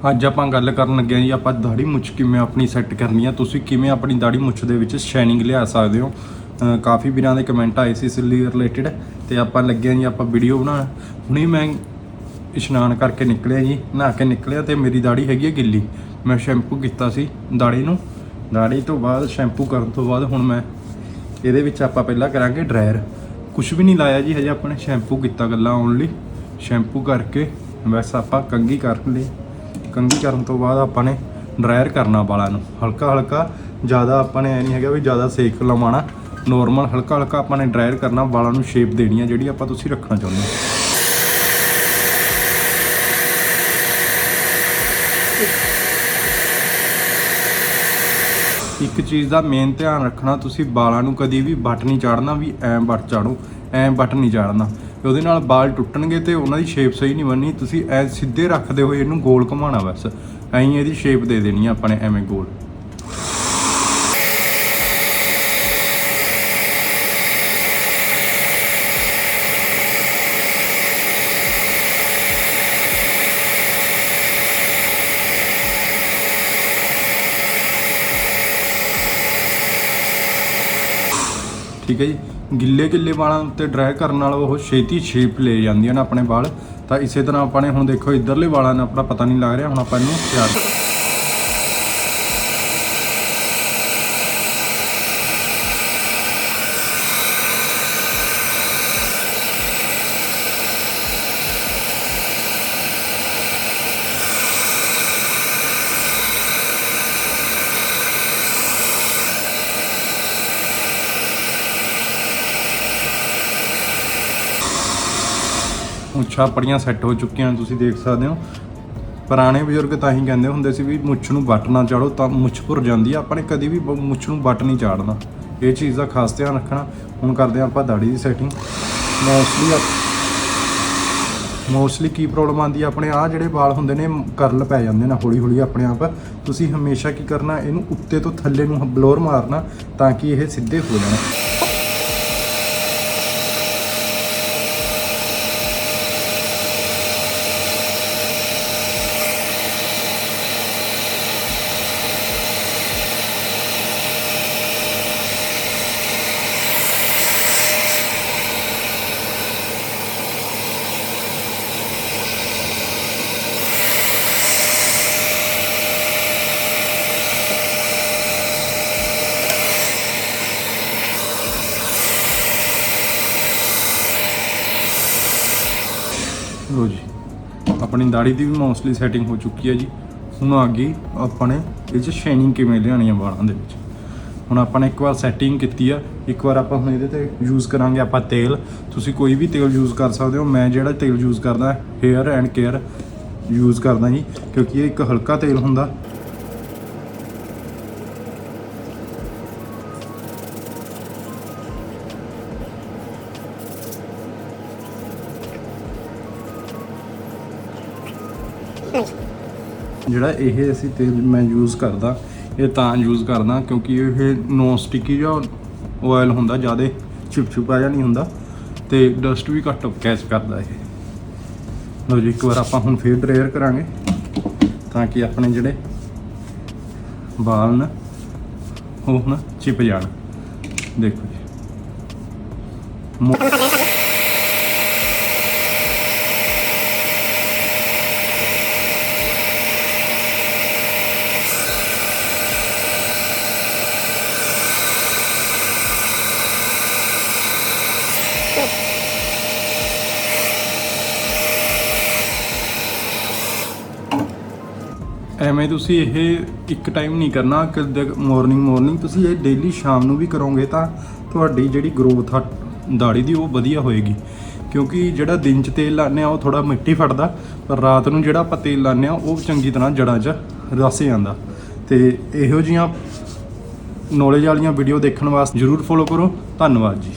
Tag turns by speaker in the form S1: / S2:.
S1: ਅੱਜ ਆਪਾਂ ਗੱਲ ਕਰਨ ਲੱਗੇ ਹਾਂ ਜੀ, ਆਪਾਂ ਦਾੜੀ ਮੁੱਛ ਕਿਵੇਂ ਆਪਣੀ ਸੈੱਟ ਕਰਨੀ ਆ, ਤੁਸੀਂ ਕਿਵੇਂ ਆਪਣੀ ਦਾੜੀ ਮੁੱਛ ਦੇ ਵਿੱਚ ਸ਼ਾਈਨਿੰਗ ਲਿਆ ਸਕਦੇ ਹੋ? ਕਾਫੀ ਵੀਰਾਂ ਦੇ ਕਮੈਂਟ ਆਏ ਸੀ ਇਸ ਲਈ ਰਿਲੇਟਡ ਤੇ ਆਪਾਂ ਲੱਗੇ ਹਾਂ ਜੀ, ਆਪਾਂ ਵੀਡੀਓ ਬਣਾਉਣ। ਹੁਣੇ ਮੈਂ ਇਸ਼ਨਾਨ ਕਰਕੇ ਨਿਕਲਿਆ ਜੀ, ਨਹਾ ਕੇ ਨਿਕਲਿਆ ਤੇ ਮੇਰੀ ਦਾੜੀ ਹੈਗੀ ਹੈ ਗਿੱਲੀ। ਮੈਂ ਸ਼ੈਂਪੂ ਕੀਤਾ ਸੀ ਦਾੜੀ ਨੂੰ। ਦਾੜੀ ਤੋਂ ਬਾਅਦ ਸ਼ੈਂਪੂ ਕਰਨ ਤੋਂ ਬਾਅਦ ਹੁਣ ਮੈਂ ਇਹਦੇ ਵਿੱਚ ਆਪਾਂ ਪਹਿਲਾਂ ਕਰਾਂਗੇ ਡਰਾਇਰ ਕੁਝ ਵੀ ਨਹੀਂ ਲਾਇਆ ਜੀ, ਹਜੇ ਆਪਾਂ ਨੇ ਸ਼ੈਂਪੂ ਕੀਤਾ ਗੱਲਾਂ ਆਉਣ ਲਈ। ਸ਼ੈਂਪੂ ਕਰਕੇ ਬਸ ਆਪਾਂ ਕੰਗੀ ਕਰ ਲਈ ਕੰਘੀ ਕਰਨ ਤੋਂ ਬਾਅਦ ਆਪਾਂ ਨੇ ਡਰਾਇਰ ਕਰਨਾ ਵਾਲਾਂ ਨੂੰ। ਹਲਕਾ ਹਲਕਾ ਜ਼ਿਆਦਾ ਆਪਾਂ ਨੇ ਐ ਨਹੀਂ ਹੈਗਾ ਵੀ ਜ਼ਿਆਦਾ ਸੇਕ ਲਵਾਉਣਾ। ਨੋਰਮਲ ਹਲਕਾ ਹਲਕਾ ਆਪਾਂ ਨੇ ਡਰਾਇਰ ਕਰਨਾ, ਵਾਲਾਂ ਨੂੰ ਸ਼ੇਪ ਦੇਣੀ ਹੈ ਜਿਹੜੀ ਆਪਾਂ ਤੁਸੀਂ ਰੱਖਣਾ ਚਾਹੁੰਦੇ ਹੋ। ਇੱਕ ਚੀਜ਼ ਦਾ ਮੇਨ ਧਿਆਨ ਰੱਖਣਾ, ਤੁਸੀਂ ਵਾਲਾਂ ਨੂੰ ਕਦੀ ਵੀ ਵੱਟ ਨਹੀਂ ਚਾੜਨਾ, ਵੀ ਐਂ ਵੱਟ ਚਾੜੋ, ਐਂ ਵੱਟ ਨਹੀਂ ਚਾੜਨਾ। ਉਹਦੇ ਨਾਲ ਵਾਲ ਟੁੱਟਣਗੇ ਤੇ ਉਹਨਾਂ ਦੀ ਸ਼ੇਪ ਸਹੀ ਨਹੀਂ ਬਣਨੀ। ਤੁਸੀਂ ਐ ਸਿੱਧੇ ਰੱਖਦੇ ਹੋਏ ਇਹਨੂੰ ਗੋਲ ਘੁਮਾਉਣਾ ਬਸ। ਐਂ ਇਹਦੀ ਸ਼ੇਪ ਦੇ ਦੇਣੀ ਆ ਆਪਾਂ ਨੇ, ਐਵੇਂ ਗੋਲ। ਠੀਕ ਹੈ ਜੀ। ਗਿੱਲੇ ਗਿੱਲੇ ਵਾਲਾਂ ਉੱਤੇ ਡਰਾਈ ਕਰਨ ਨਾਲ ਉਹ ਛੇਤੀ ਸ਼ੇਪ ਲੈ ਜਾਂਦੀਆਂ ਨੇ ਆਪਣੇ ਵਾਲ। ਤਾਂ ਇਸੇ ਤਰ੍ਹਾਂ ਆਪਾਂ ਨੇ ਹੁਣ ਦੇਖੋ, ਇਧਰਲੇ ਵਾਲਾਂ ਦਾ ਆਪਣਾ ਪਤਾ ਨਹੀਂ ਲੱਗ ਰਿਹਾ, ਹੁਣ ਆਪਾਂ ਇਹਨੂੰ ਤਿਆਰ ਮੁੱਛਾਂ ਆਪਣੀਆਂ ਸੈੱਟ ਹੋ ਚੁੱਕੀਆਂ ਤੁਸੀਂ ਦੇਖ ਸਕਦੇ ਹੋ। ਪੁਰਾਣੇ ਬਜ਼ੁਰਗ ਤਾਂ ਹੀ ਕਹਿੰਦੇ ਹੁੰਦੇ ਸੀ ਵੀ ਮੁੱਛ ਨੂੰ ਵੱਟ ਨਾ ਚਾੜੋ ਤਾਂ ਮੁੱਛ ਭੁਰ ਜਾਂਦੀ ਆ। ਆਪਾਂ ਨੇ ਕਦੀ ਵੀ ਮੁੱਛ ਨੂੰ ਵੱਟ ਨਹੀਂ ਚਾੜਨਾ। ਇਹ ਚੀਜ਼ ਦਾ ਖਾਸ ਧਿਆਨ ਰੱਖਣਾ। ਹੁਣ ਕਰਦੇ ਹਾਂ ਆਪਾਂ ਦਾੜੀ ਦੀ ਸੈਟਿੰਗ ਮੋਸਟਲੀ ਮੋਸਟਲੀ ਕੀ ਪ੍ਰੋਬਲਮ ਆਉਂਦੀ ਆ? ਆਪਣੇ ਆ ਜਿਹੜੇ ਵਾਲ ਹੁੰਦੇ ਨੇ, ਕਰਲ ਪੈ ਜਾਂਦੇ ਨੇ ਹੌਲੀ ਹੌਲੀ ਆਪਣੇ ਆਪ। ਤੁਸੀਂ ਹਮੇਸ਼ਾ ਕੀ ਕਰਨਾ, ਇਹਨੂੰ ਉੱਤੇ ਤੋਂ ਥੱਲੇ ਨੂੰ ਬਲੋਰ ਮਾਰਨਾ ਤਾਂ ਕਿ ਇਹ ਸਿੱਧੇ ਹੋ ਜਾਣ। ਲੋ ਜੀ, ਆਪਣੀ ਦਾੜੀ ਦੀ ਵੀ ਮੋਸਟਲੀ ਸੈਟਿੰਗ ਹੋ ਚੁੱਕੀ ਹੈ ਜੀ। ਹੁਣ ਆ ਗਈ ਆਪਾਂ ਨੇ ਇਹ 'ਚ ਸ਼ਾਈਨਿੰਗ ਕਿਵੇਂ ਲਿਆਉਣੀ ਆ ਵਾਲਾਂ ਦੇ ਵਿੱਚ। ਹੁਣ ਆਪਾਂ ਨੇ ਇੱਕ ਵਾਰ ਸੈਟਿੰਗ ਕੀਤੀ ਆ, ਇੱਕ ਵਾਰ ਆਪਾਂ ਹੁਣ ਇਹਦੇ ਤੇ ਯੂਜ਼ ਕਰਾਂਗੇ ਆਪਾਂ ਤੇਲ। ਤੁਸੀਂ ਕੋਈ ਵੀ ਤੇਲ ਯੂਜ਼ ਕਰ ਸਕਦੇ ਹੋ, ਮੈਂ ਜਿਹੜਾ ਤੇਲ ਯੂਜ਼ ਕਰਦਾ ਹੇਅਰ ਐਂਡ ਕੇਅਰ ਯੂਜ਼ ਕਰਦਾ ਜੀ, ਕਿਉਂਕਿ ਇਹ ਇੱਕ ਹਲਕਾ ਤੇਲ ਹੁੰਦਾ। ਜਿਹੜਾ ਇਹ ਅਸੀਂ ਤੇਲ ਮੈਂ ਯੂਜ਼ ਕਰਦਾ, ਇਹ ਤਾਂ ਯੂਜ਼ ਕਰਦਾ ਕਿਉਂਕਿ ਇਹ ਨੋਨ ਸਟਿਕੀ ਜਿਹਾ ਆਇਲ ਹੁੰਦਾ, ਜ਼ਿਆਦਾ ਚਿਪਚਿਪਾ ਜਿਹਾ ਨਹੀਂ ਹੁੰਦਾ ਤੇ ਡਸਟ ਵੀ ਘੱਟ ਕੈਚ ਕਰਦਾ ਇਹ। ਲਓ ਜੀ, ਇੱਕ ਵਾਰ ਆਪਾਂ ਹੁਣ ਫੇਰ ਡਰੇਅਰ ਕਰਾਂਗੇ ਤਾਂ ਕਿ ਆਪਣੇ ਜਿਹੜੇ ਵਾਲ ਨੇ, ਉਹ ਹੁਣ ਚਿਪ ਜਾਣ। ਦੇਖੋ ਜੀ। ਐਵੇਂ ਤੁਸੀਂ ਇਹ ਇੱਕ ਟਾਈਮ ਨਹੀਂ ਕਰਨਾ, ਕਿ ਮਾਰਨਿੰਗ ਮਾਰਨਿੰਗ ਤੁਸੀਂ ਇਹ ਡੇਲੀ ਸ਼ਾਮ ਨੂੰ ਵੀ ਕਰੋਗੇ ਤਾਂ ਤੁਹਾਡੀ ਜਿਹੜੀ ਗਰੋਥ ਆ, ਦਾੜੀ ਦੀ ਉਹ ਵਧੀਆ ਹੋਏਗੀ। ਕਿਉਂਕਿ ਜਿਹੜਾ ਦਿਨ 'ਚ ਤੇਲ ਲਾਉਂਦੇ ਆ ਉਹ ਥੋੜਾ ਮਿੱਟੀ ਫੜਦਾ, ਪਰ ਰਾਤ ਨੂੰ ਜਿਹੜਾ ਆਪਾਂ ਤੇਲ ਲਾਉਂਦੇ ਆ ਉਹ ਚੰਗੀ ਤਰ੍ਹਾਂ ਜੜਾਂ 'ਚ ਰਸ ਜਾਂਦਾ। ਤੇ ਇਹੋ ਜੀਆਂ ਨੌਲੇਜ ਵਾਲੀਆਂ ਵੀਡੀਓ ਦੇਖਣ ਵਾਸਤੇ ਜਰੂਰ ਫੋਲੋ ਕਰੋ। ਧੰਨਵਾਦ ਜੀ।